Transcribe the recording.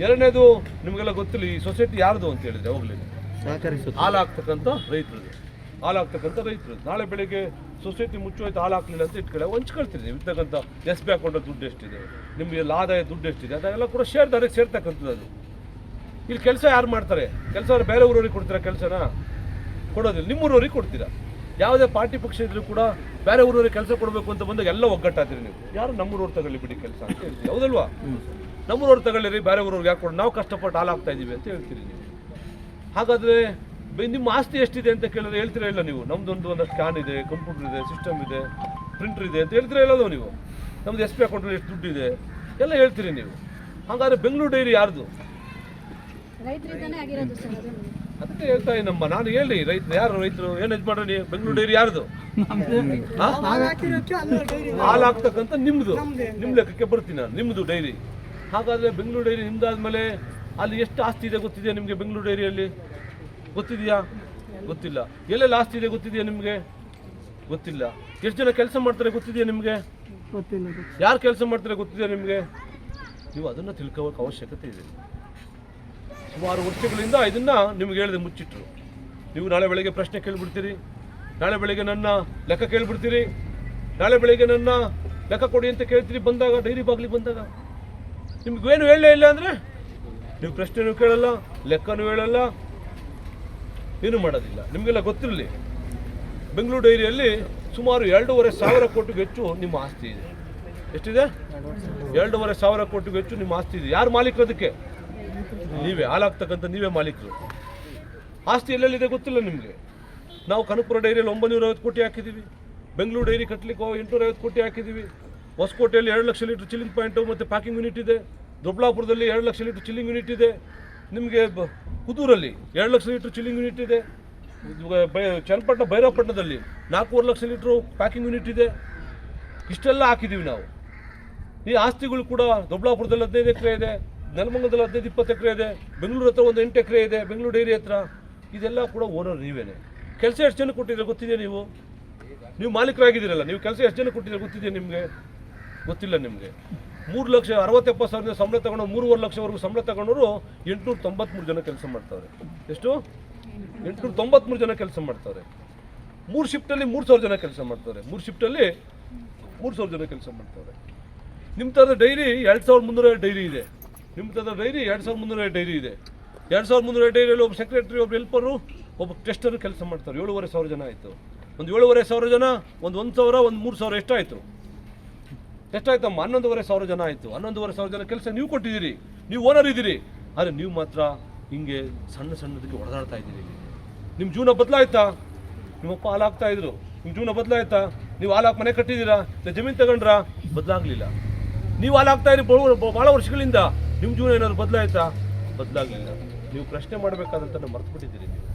ಎರಡನೇದು ನಿಮಗೆಲ್ಲ ಗೊತ್ತಿಲ್ಲ ಈ ಸೊಸೈಟಿ ಯಾರ್ದು ಅಂತ ಹೇಳಿದ್ರೆ ಯಾವಾಗಲೇ ಹಾಲಾಗ್ತಕ್ಕಂಥ ರೈತರು ಹಾಲಾಗ್ತಕ್ಕಂಥ ರೈತರು. ನಾಳೆ ಬೆಳಿಗ್ಗೆ ಸೊಸೈಟಿ ಮುಚ್ಚೋಯ್ತು ಹಾಲಾಗ್ಲಿಲ್ಲ ಅಂತ ಇಟ್ಕೊಳ್ಳಿ. ಹಂಚ್ಕೊಳ್ತೀರಿ ನೀವು. ಇರ್ತಕ್ಕಂಥ ಎಸ್ ಬಿ ಅಕೌಂಟ್ ದುಡ್ಡು ಎಷ್ಟಿದೆ? ನಿಮಗೆ ಆದಾಯ ದುಡ್ಡು ಎಷ್ಟಿದೆ? ಅದೆಲ್ಲ ಕೂಡ ಶೇರ್ದಾರಿಗೆ ಸೇರ್ತಕ್ಕಂಥದ್ದು ಅದು. ಇಲ್ಲಿ ಕೆಲಸ ಯಾರು ಮಾಡ್ತಾರೆ? ಕೆಲಸ ಅವ್ರು ಬೇರೆ ಊರವ್ರಿಗೆ ಕೊಡ್ತೀರಾ ಕೆಲಸನ? ಕೊಡೋದಿಲ್ಲ. ನಿಮ್ಮ ಊರವ್ರಿಗೆ ಕೊಡ್ತೀರಾ? ಯಾವುದೇ ಪಾರ್ಟಿ ಪಕ್ಷ ಇದ್ರೂ ಕೂಡ ಬೇರೆ ಊರವ್ರಿಗೆ ಕೆಲಸ ಕೊಡಬೇಕು ಅಂತ ಬಂದಾಗ ಎಲ್ಲ ಒಗ್ಗಟ್ಟಾದ್ರಿ ನೀವು. ಯಾರು ನಮ್ಮೂರವ್ರು ತಗೊಳ್ಳಿ ಬಿಡಿ ಕೆಲಸ ಅಂತ ಹೇಳ್ತೀವಿ ಹೌದಲ್ವಾ? ನಮ್ಮೂರವ್ರು ತಗೊಳ್ಳಿರಿ ಬೇರೆ ಊರವ್ರಿಗೆ ಯಾಕೆ ಕೊಡೋಣ ನಾವು ಕಷ್ಟಪಟ್ಟು ಹಾಲಾಗ್ತಾ ಹಾಕ್ತಾ ಇದ್ದೀವಿ ಅಂತ ಹೇಳ್ತೀರಿ ನೀವು. ಹಾಗಾದರೆ ನಿಮ್ಮ ಆಸ್ತಿ ಎಷ್ಟಿದೆ ಅಂತ ಕೇಳಿದ್ರೆ ಹೇಳ್ತೀರಾ ಇಲ್ಲ ನೀವು? ನಮ್ಮದೊಂದು ಒಂದಷ್ಟು ಸ್ಕ್ಯಾನ್ ಇದೆ ಕಂಪ್ಯೂಟರ್ ಇದೆ ಸಿಸ್ಟಮ್ ಇದೆ ಪ್ರಿಂಟರ್ ಇದೆ ಅಂತ ಹೇಳ್ತೀರಾ ಇಲ್ಲದೋ ನೀವು? ನಮ್ದು ಎಸ್ ಪಿ ಅಕೌಂಟಲ್ಲಿ ಎಷ್ಟು ದುಡ್ಡು ಇದೆ ಎಲ್ಲ ಹೇಳ್ತೀರಿ ನೀವು. ಹಾಗಾದ್ರೆ ಬೆಂಗಳೂರು ಡೈರಿ ಯಾರ್ದು? ರೈತರಿಂದಾನೇ ಆಗಿರೋದು ಸರ್. ಅದು ಅದಕ್ಕೆ ಹೇಳ್ತಾ ನಮ್ಮ ನಾನು ಹೇಳಿ ರೈತ ಯಾರು ರೈತರು? ಏನು ಇದು ಮಾಡ್ರಿ ಬೆಂಗಳೂರು ಡೈರಿ ಯಾರ್ದು? ಹಾ? ಹಾಲು ಹಾಕ್ತಕ್ಕಂಥ ನಿಮ್ಮದು ನಿಮ್ಮ ಲೆಕ್ಕಕ್ಕೆ ಬರ್ತೀನಿ ನಾನು. ನಿಮ್ಮದು ಡೈರಿ. ಹಾಗಾದ್ರೆ ಬೆಂಗಳೂರು ಡೈರಿ ನಿಮ್ದಾದ್ಮೇಲೆ ಅಲ್ಲಿ ಎಷ್ಟು ಆಸ್ತಿ ಇದೆ ಗೊತ್ತಿದೆಯಾ ನಿಮಗೆ ಬೆಂಗಳೂರು ಡೈರಿಯಲ್ಲಿ ಗೊತ್ತಿದೆಯಾ? ಗೊತ್ತಿಲ್ಲ. ಎಲ್ಲೆಲ್ಲಿ ಆಸ್ತಿ ಇದೆ ಗೊತ್ತಿದೆಯಾ ನಿಮಗೆ? ಗೊತ್ತಿಲ್ಲ. ಎಷ್ಟು ಜನ ಕೆಲಸ ಮಾಡ್ತಾರೆ ಗೊತ್ತಿದೆಯಾ ನಿಮಗೆ? ಯಾರು ಕೆಲಸ ಮಾಡ್ತಾರೆ ಗೊತ್ತಿದೆಯಾ ನಿಮಗೆ? ನೀವು ಅದನ್ನು ತಿಳ್ಕೋಬೇಕು ಅವಶ್ಯಕತೆ ಇದೆ. ಸುಮಾರು ವರ್ಷಗಳಿಂದ ಇದನ್ನು ನಿಮ್ಗೆ ಹೇಳಿದೆ ಮುಚ್ಚಿಟ್ರು. ನೀವು ನಾಳೆ ಬೆಳಗ್ಗೆ ಪ್ರಶ್ನೆ ಕೇಳಿಬಿಡ್ತೀರಿ. ನಾಳೆ ಬೆಳಗ್ಗೆ ನನ್ನ ಲೆಕ್ಕ ಕೇಳಿಬಿಡ್ತೀರಿ. ನಾಳೆ ಬೆಳಗ್ಗೆ ನನ್ನ ಲೆಕ್ಕ ಕೊಡಿ ಅಂತ ಕೇಳ್ತೀರಿ. ಬಂದಾಗ ಡೈರಿ ಬಾಗ್ಲಿಗೆ ಬಂದಾಗ. ನಿಮ್ಗೇನು ಹೇಳಲೇ ಇಲ್ಲ ಅಂದರೆ? ನೀವು ಪ್ರಶ್ನೆನೂ ಕೇಳಲ್ಲ, ಲೆಕ್ಕನೂ ಹೇಳಲ್ಲ, ಏನು ಮಾಡೋದಿಲ್ಲ. ನಿಮಗೆಲ್ಲ ಗೊತ್ತಿರಲಿ. ಬೆಂಗಳೂರು ಡೈರಿಯಲ್ಲಿ ಸುಮಾರು ಎರಡೂವರೆ ಸಾವಿರ ಕೋಟಿಗೂ ಹೆಚ್ಚು ನಿಮ್ಮ ಆಸ್ತಿ ಇದೆ. ಎಷ್ಟಿದೆ? ಎರಡೂವರೆ ಸಾವಿರ ಕೋಟಿಗೂ ಹೆಚ್ಚು ನಿಮ್ಮ ಆಸ್ತಿ ಇದೆ. ಯಾರು ಮಾಲೀಕರು ಅದಕ್ಕೆ? ನೀವೇ. ಹಾಲಾಗ್ತಕ್ಕಂಥ ನೀವೇ ಮಾಲೀಕರು. ಆಸ್ತಿ ಎಲ್ಲೆಲ್ಲಿದೆ ಗೊತ್ತಿಲ್ಲ ನಿಮಗೆ? ನಾವು ಕನಕಪುರ ಡೈರಿಯಲ್ಲಿ ಒಂಬೈನೂರ ಐವತ್ತು ಕೋಟಿ ಹಾಕಿದ್ದೀವಿ. ಬೆಂಗಳೂರು ಡೈರಿ ಕಟ್ಟಲಿಕ್ಕೆ ಎಂಟುನೂರ ಐವತ್ತು ಕೋಟಿ ಹಾಕಿದ್ದೀವಿ. ಹೊಸಕೋಟೆಯಲ್ಲಿ ಎರಡು ಲಕ್ಷ ಲೀಟ್ರ್ ಚಿಲ್ಲಿಂಗ್ ಪಾಯಿಂಟು ಮತ್ತು ಪ್ಯಾಕಿಂಗ್ ಯೂನಿಟ್ ಇದೆ. ದೊಡ್ಡಬಳ್ಳಾಪುರದಲ್ಲಿ ಎರಡು ಲಕ್ಷ ಲೀಟ್ರ್ ಚಿಲ್ಲಿಂಗ್ ಯೂನಿಟ್ ಇದೆ. ನಿಮಗೆ ಕುದೂರಲ್ಲಿ ಎರಡು ಲಕ್ಷ ಲೀಟ್ರ್ ಚಿಲ್ಲಿಂಗ್ ಯೂನಿಟ್ ಇದೆ. ಚನ್ನಪಟ್ಟಣ, ಭೈರವಪಟ್ಟಣದಲ್ಲಿ ನಾಲ್ಕೂವರೆ ಲಕ್ಷ ಲೀಟ್ರು ಪ್ಯಾಕಿಂಗ್ ಯೂನಿಟ್ ಇದೆ. ಇಷ್ಟೆಲ್ಲ ಹಾಕಿದ್ದೀವಿ ನಾವು. ಈ ಆಸ್ತಿಗಳು ಕೂಡ ದೊಡ್ಡಬಳ್ಳಾಪುರದಲ್ಲಿ ಹದಿನೈದು ಎಕರೆ ಇದೆ, ನೆಲಮಂಗಲದಲ್ಲಿ ಹದಿನೈದು, ಇಪ್ಪತ್ತು ಎಕರೆ ಇದೆ, ಬೆಂಗಳೂರು ಹತ್ರ ಒಂದು ಎಂಟು ಎಕರೆ ಇದೆ, ಬೆಂಗಳೂರು ಡೈರಿ ಹತ್ರ. ಇದೆಲ್ಲ ಕೂಡ ಓನರ್ ನೀವೇನೆ. ಕೆಲಸ ಎಷ್ಟು ಜನ ಕೊಟ್ಟಿದ್ರೆ ಗೊತ್ತಿದೆ ನೀವು? ನೀವು ಮಾಲೀಕರಾಗಿದ್ದೀರಲ್ಲ, ನೀವು ಕೆಲಸ ಎಷ್ಟು ಜನ ಕೊಟ್ಟಿದ್ರೆ ಗೊತ್ತಿದೆ ನಿಮಗೆ? ಗೊತ್ತಿಲ್ಲ ನಿಮಗೆ. ಮೂರು ಲಕ್ಷ ಅರವತ್ತೆಪ್ಪತ್ತು ಸಾವಿರದ ಸಂಬಳ ತಗೊಂಡು ಮೂರುವರೆ ಲಕ್ಷವರೆಗೂ ಸಂಬಳ ತಗೊಂಡವರು ಎಂಟುನೂರ ತೊಂಬತ್ತ್ಮೂರು ಜನ ಕೆಲಸ ಮಾಡ್ತಾರೆ. ಎಷ್ಟು? ಎಂಟುನೂರ ತೊಂಬತ್ಮೂರು ಜನ ಕೆಲಸ ಮಾಡ್ತಾರೆ. ಮೂರು ಶಿಫ್ಟಲ್ಲಿ ಮೂರು ಸಾವಿರ ಜನ ಕೆಲಸ ಮಾಡ್ತಾರೆ. ಮೂರು ಶಿಫ್ಟಲ್ಲಿ ಮೂರು ಸಾವಿರ ಜನ ಕೆಲಸ ಮಾಡ್ತಾರೆ. ನಿಮ್ಮ ಥರದ ಡೈರಿ ಎರಡು ಸಾವಿರದ ಮುನ್ನೂರ ಡೈರಿ ಇದೆ. ನಿಮ್ಮ ಥರದ ಡೈರಿ ಎರಡು ಸಾವಿರದ ಮುನ್ನೂರ ಡೈರಿ ಇದೆ. ಎರಡು ಸಾವಿರದ ಮುನ್ನೂರ ಡೈರಿಯಲ್ಲಿ ಒಬ್ಬ ಸೆಕ್ರೆಟರಿ, ಒಬ್ಬ ಹೆಲ್ಪರು, ಒಬ್ಬ ಟೆಸ್ಟರು ಕೆಲಸ ಮಾಡ್ತಾರೆ. ಏಳುವರೆ ಸಾವಿರ ಜನ ಆಯಿತು. ಒಂದು ಏಳುವರೆ ಸಾವಿರ ಜನ, ಒಂದು ಒಂದು ಸಾವಿರ, ಒಂದು ಮೂರು ಸಾವಿರ ಎಷ್ಟಾಯಿತು? ಎಷ್ಟಾಯ್ತಮ್ಮ? ಹನ್ನೊಂದುವರೆ ಸಾವಿರ ಜನ ಆಯಿತು. ಹನ್ನೊಂದುವರೆ ಸಾವಿರ ಜನ ಕೆಲಸ ನೀವು ಕೊಟ್ಟಿದ್ದೀರಿ. ನೀವು ಓನರ್ ಇದ್ದೀರಿ. ಆದರೆ ನೀವು ಮಾತ್ರ ಹಿಂಗೆ ಸಣ್ಣ ಸಣ್ಣದಕ್ಕೆ ಹೊಡೆದಾಡ್ತಾ ಇದ್ದೀರಿ ನಿಮ್ಮ ಜೀವನ ಬದಲಾಯ್ತಾ? ನಿಮ್ಮಪ್ಪ ಹಾಲು ಹಾಕ್ತಾ ಇದ್ರು. ನಿಮ್ಮ ಜೀವನ ಬದಲಾಯ್ತಾ? ನೀವು ಹಾಲು ಹಾಕಿ ಮನೆ ಕಟ್ಟಿದ್ದೀರಾ? ಇಲ್ಲ ಜಮೀನು ತಗೊಂಡ್ರಾ? ಬದಲಾಗಲಿಲ್ಲ. ನೀವು ಹಾಲಾಗ್ತಾ ಇರಿ ಭಾಳ ವರ್ಷಗಳಿಂದ. ನಿಮ್ಮ ಜೀವನ ಏನಾದರೂ ಬದಲಾಯ್ತಾ? ಬದಲಾಗಲಿಲ್ಲ. ನೀವು ಪ್ರಶ್ನೆ ಮಾಡಬೇಕಾದಂತ ಮರ್ತು ಬಿಟ್ಟಿದ್ದೀರಿ ನೀವು.